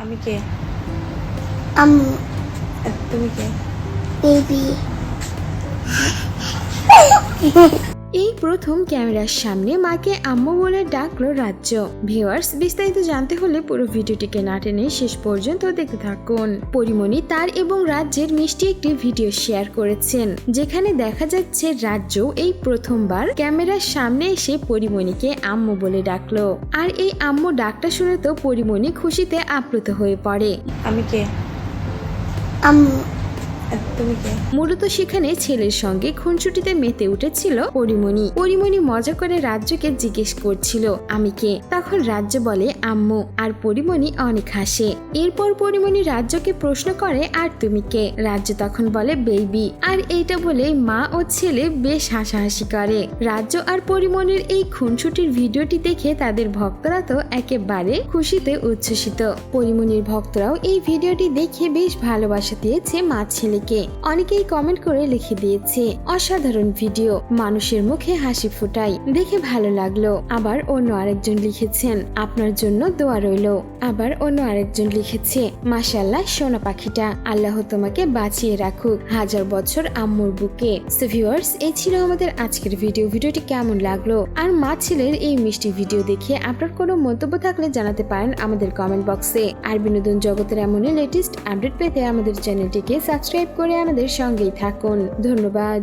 আমি কে? আম্মু। তুমি কে? বেবি এই প্রথম ক্যামেরার সামনে মাকে আম্মু বলে ডাকলো রাজ্য। ভিউয়ার্স বিস্তারিত জানতে হলে পুরো ভিডিওটিকে না টেনে শেষ পর্যন্ত দেখতে থাকুন। পরিমণি তার এবং রাজ্যের মিষ্টি একটি ভিডিও শেয়ার করেছেন যেখানে দেখা যাচ্ছে রাজ্য এই প্রথমবার ক্যামেরার সামনে এসে পরিমণিকে আম্মু বলে ডাকলো। আর এই আম্মু ডাকটা শুনে তো পরিমণি খুশিতে আপ্লুত হয়ে পড়ে। আমি কে? আম্মু। কে মূলত সেখানে ছেলের সঙ্গে খুনসুটিতে মেতে উঠেছিল পরিমণি। পরিমণি মজা করে রাজ্যকে জিজ্ঞেস করছিল, আমি কে? তখন রাজ্য বলে, আম্মু। আর পরিমণি অনেক হাসে। এরপর পরিমণি রাজ্যকে প্রশ্ন করে, আর তুমি কে? রাজ্য তখন বলে, বেবি। আর এইটা বলে মা ও ছেলে বেশ হাসাহাসি করে। রাজ্য আর পরিমণির এই খুনসুটির ভিডিওটি দেখে তাদের ভক্তরা তো একেবারে খুশিতে উচ্ছ্বসিত। পরিমণির ভক্তরাও এই ভিডিওটি দেখে বেশ ভালোবাসা দিয়েছে মা ছেলেকে অনেকেই কমেন্ট করে লিখে দিয়েছে, অসাধারণ ভিডিও মানুষের মুখে হাসি ফোটাই, দেখে ভালো লাগল। আবার অন্য আরেকজন লিখেছেন, আপনার জন্য দোয়া রইল। আবার অন্য আরেকজন লিখেছে মাশাল্লাহ সোনা পাখিটা, আল্লাহ তোমাকে বাঁচিয়ে রাখুক। হাজার বছর আম্মুর বুকে। সো ভিউয়ার্স এই ছিল আমাদের আজকের ভিডিও ভিডিওটি কেমন লাগল? আর মা ছেলের এই মিষ্টি ভিডিও দেখে আপনার কোনো মন্তব্য থাকলে জানাতে পারেন আমাদের কমেন্ট বক্সে আর বিনোদন জগতের এমনই লেটেস্ট আপডেট পেতে আমাদের চ্যানেলটিকে সাবস্ক্রাইব করে আমাদের সঙ্গেই থাকুন। ধন্যবাদ।